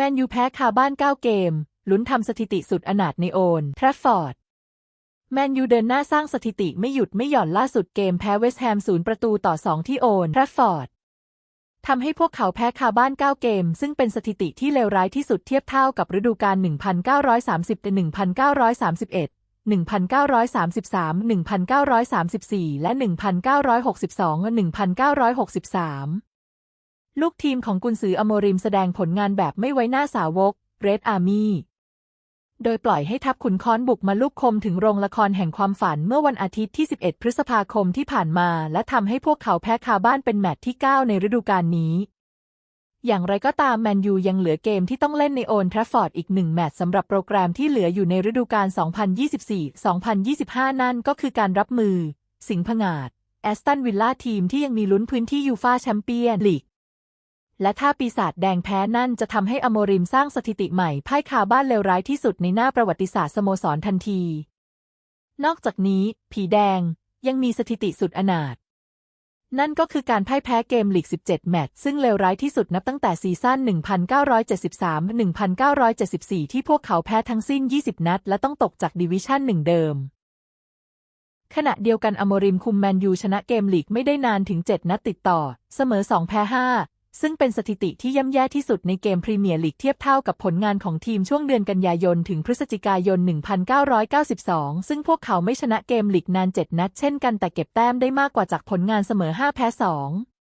แมนยูแพ้คาบ้าน 9 เกม ลุ้นทำสถิติสุดอนาถในโอนแทรฟฟอร์ด แมนยูเดินหน้าสร้างสถิติไม่หยุดไม่หย่อนล่าสุดเกมแพ้เวสต์แฮมศูนย์ประตูต่อ 2 ที่โอนแทรฟฟอร์ดทำให้พวกเขาแพ้คาบ้าน 9 เกม ซึ่งเป็นสถิติที่เลวร้ายที่สุดเทียบเท่ากับฤดูกาล 1930ถึง1931 1933 1934 และ 1962 1963 ลูกทีมของกุนซืออโมริมแสดงผลงานแบบไม่ไว้หน้าสาวก Red Army โดยปล่อยให้ทัพขุนค้อนบุกมาลูกคมถึงโรงละครแห่งความฝันเมื่อวันอาทิตย์ที่ 11 พฤษภาคมที่ผ่านมา และทำให้พวกเขาแพ้คาบ้านเป็นแมตช์ที่ 9 ในฤดูกาลนี้ อย่างไรก็ตามแมนยูยังเหลือเกมที่ต้องเล่นในโอนแทรฟฟอร์ดอีกหนึ่งแมตช์สำหรับโปรแกรมที่เหลืออยู่ในฤดูกาล 2024-2025 นั่นก็คือการรับมือ สิงห์ผงาดแอสตันวิลล่าทีมที่ยังมีลุ้นพื้นที่ยูฟาแชมเปี้ยนลีก และถ้าปีศาจแดงแพ้นั่นจะทำให้อโมริมสร้างสถิติใหม่พ่ายคาบ้านเลวร้ายที่สุดในหน้าประวัติศาสตร์สโมสรทันที นอกจากนี้ ผีแดงยังมีสถิติสุดอนาถนั่นก็คือการพ่ายแพ้เกมลีก 17 แมตช์ซึ่งเลวร้ายที่สุดนับตั้งแต่ซีซั่น 1973-1974 ที่พวกเขาแพ้ทั้งสิ้น 20 นัด และต้องตกจากดิวิชั่นหนึ่งเดิม ขณะเดียวกันอโมริมคุมแมนยูชนะเกมลีกไม่ได้นานถึง 7 นัดติดต่อ เสมอ 2 แพ้ 5 ซึ่งเป็นสถิติที่ย่ำแย่ที่สุดในเกมพรีเมียร์ลีกเทียบเท่ากับผลงานของทีมช่วงเดือนกันยายนถึงพฤศจิกายน 1992 ซึ่งพวกเขาไม่ชนะเกมลีกนาน 7 นัดเช่นกันแต่เก็บแต้มได้มากกว่าจากผลงานเสมอ 5 แพ้ 2